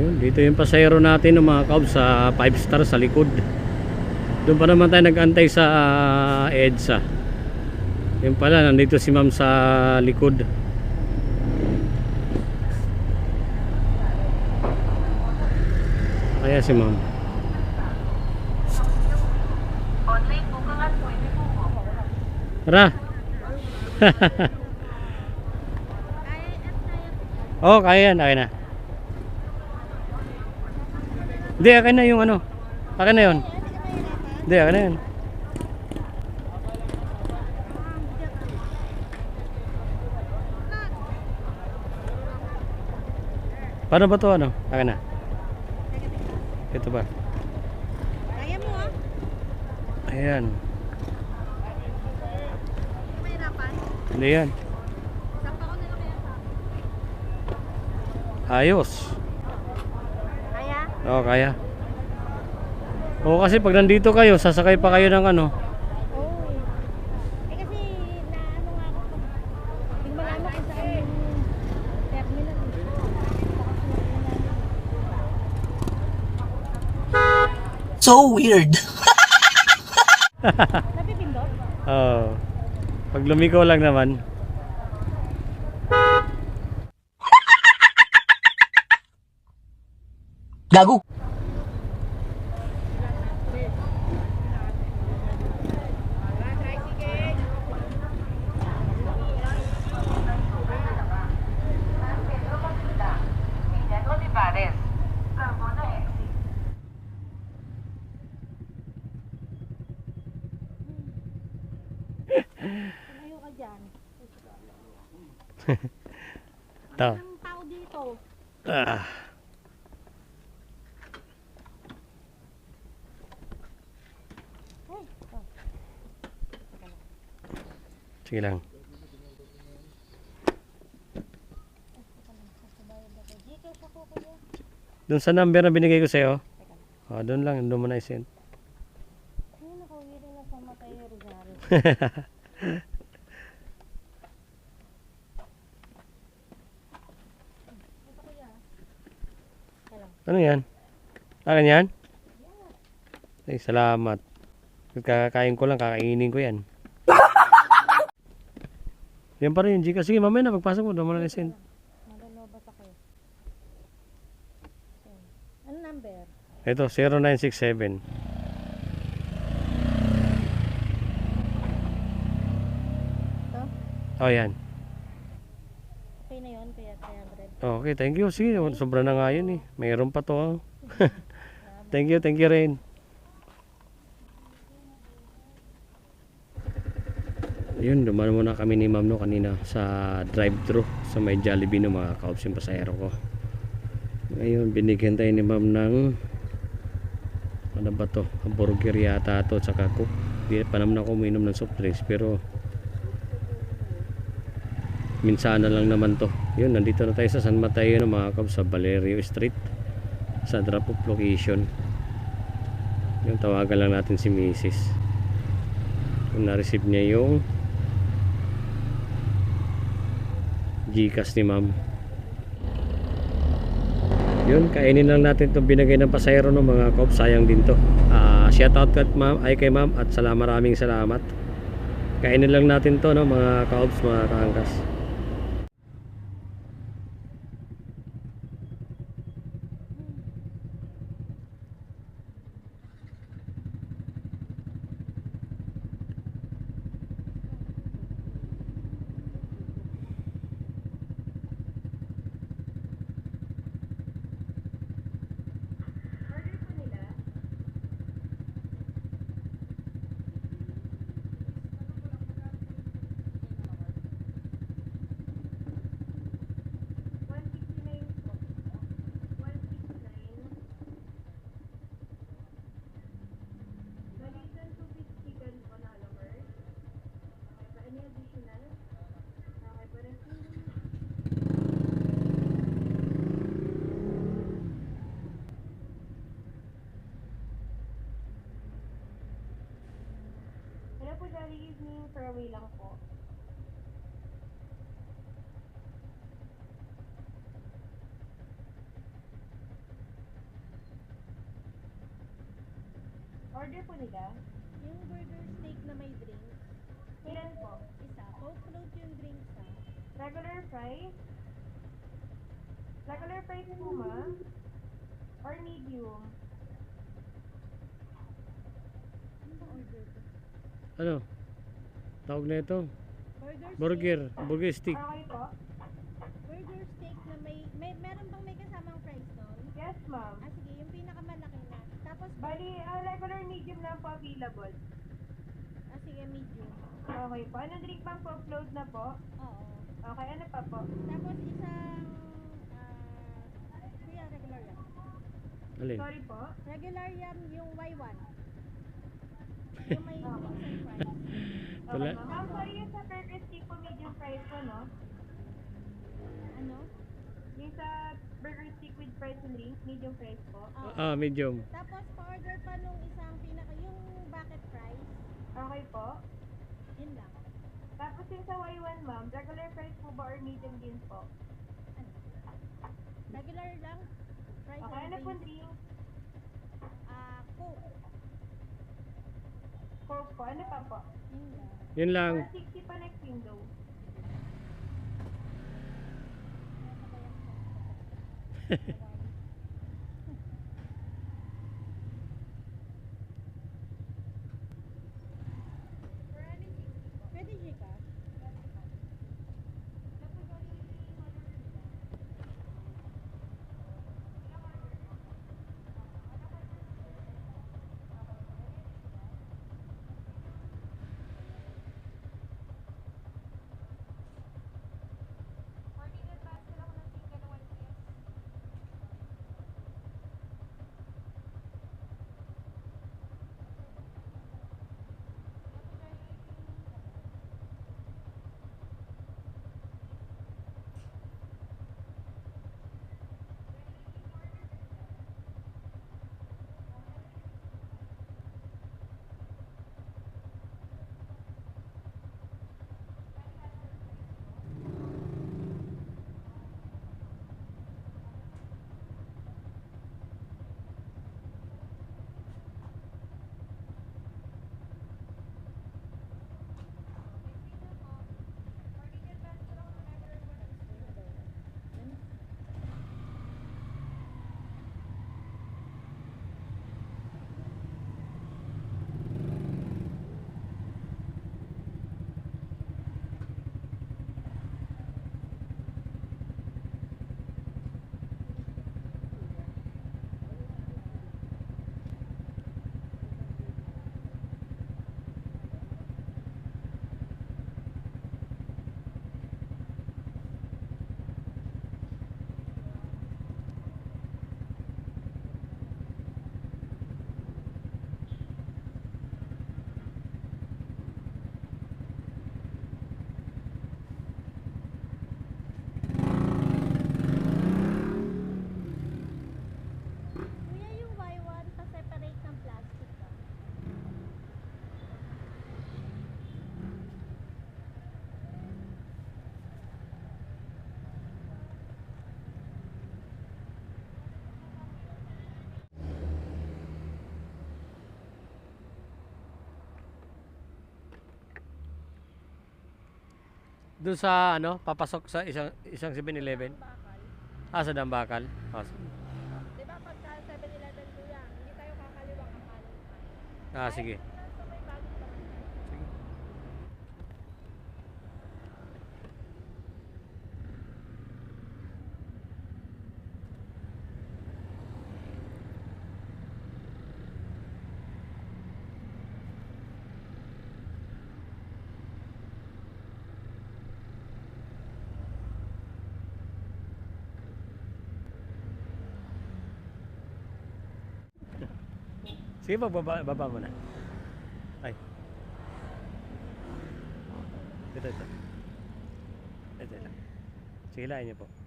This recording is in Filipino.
Yun, dito yung pasayro natin ng mga kaob sa 5 star sa likod. Doon pa naman tayo nag-antay sa ah, EDSA. Yun pala, nandito si ma'am sa likod. Kaya si ma'am. Online bukangan pwede po po. Tara! Oh, kaya yan. Kaya na. Hindi, akin na yung ano. Akin na yun. Hindi, akin na yun. Paano ba to ano? Akin na. Ito ba? Kaya mo ah. Ayan. Hindi yan. Ko sa Ayos. Kaya? Oo, kaya. Oo, kasi pag nandito kayo, sasakay pa kayo ng ano. Oo eh. Kasi na ano nga ako. Hindi malama kung saan yung terminal. So weird. Napipindot? Oo. Pag lumiko lang naman. Gago. Ito. Tao dito. Ah. Sige lang. Doon sa number na binigay ko sa'yo. Oh, doon lang. Doon mo na isend. Ay, nakauwi rin na sa Matay Rosario. Ito kuya. Hello. Ano yan? Akin yan? Ay, salamat. Kakain ko lang, kakainin ko yan. yan pa rin yung Gcash. Sige, mamaya na, pagpasok mo, mo na isend. Malalobas ako eh. Ano number? Ito, 0967. Ito? Oh, yan. Okay na yun, kaya 300. Okay, thank you. Sige, sobra na nga yun eh. Mayroon pa to. ah. thank you, thank you rin. Yun, dumaan muna kami ni ma'am no kanina sa drive-thru sa may Jollibee no mga kaops yung pasahero ko. Ngayon, binigyan tayo ni ma'am ng ano ba to? Hamburger yata to tsaka coke. Di pa naman ako uminom ng soft drinks pero minsan na lang naman to. Yun nandito na tayo sa San Mateo na mga kab sa Valerio Street sa drop off location. Yung tawagan lang natin si Mrs. kung na-receive niya yung Gcash ni ma'am. Yun kainin lang natin itong binigay ng pasayro ng mga kab sayang din to. Ah, shout out at ma'am ay kay ma'am at salamat maraming salamat. Kainin lang natin to no mga kaobs mga kaangkas Jollibee evening fairway lang po. Order po nila? Yung burger steak na may drinks, Ilan po? isa. Coke float yung drinks ha. Regular fries? Regular fries po, ma'am? Or medium? Ano ba order ko? Ano? Tawag na ito? Burger Burger. Burger stick. Okay po? steak. Burger steak na may, may meron bang may kasamang fries doon? Yes, ma'am. Ah, sige, yung pinakamalaki na. Tapos, Bali, ah, regular medium lang po available. ah, sige, medium. Okay po. Ano drink pang po? Float na po? Oo. Okay, ano pa po? Tapos isang, ah, kuya, regular yam. Alin? Sorry po. Regular yam yung Y1. Yung may drinks and fries. Okay, Wala. ma'am. Sorry yung sa burger stick po medium fries po, no? Ano? Yung sa burger stick with fries and drinks, medium fries po. Ah, medium. Tapos, pa-order pa nung isang pinaka, yung bucket fries. Okay po. Yun lang. Tapos yung sa Y1, ma'am, regular fries po ba or medium din po? Ano? Regular lang. Fries Okay, ano po drinks. drink? Ah, Coke. Coke po. Ano pa po? Yun lang. Yun lang. 460 pa next window. Pwede Doon sa ano, papasok sa isang isang 7-Eleven. Bakal. Ah, sa Dambakal. Ah, s- Di ba pagka 7-Eleven kuya, hindi tayo kakaliwang ang kanan. ah sige. Sige po, baba, baba mo na. Ay. Ito, ito. Ito, ito. Sige, lain niyo po.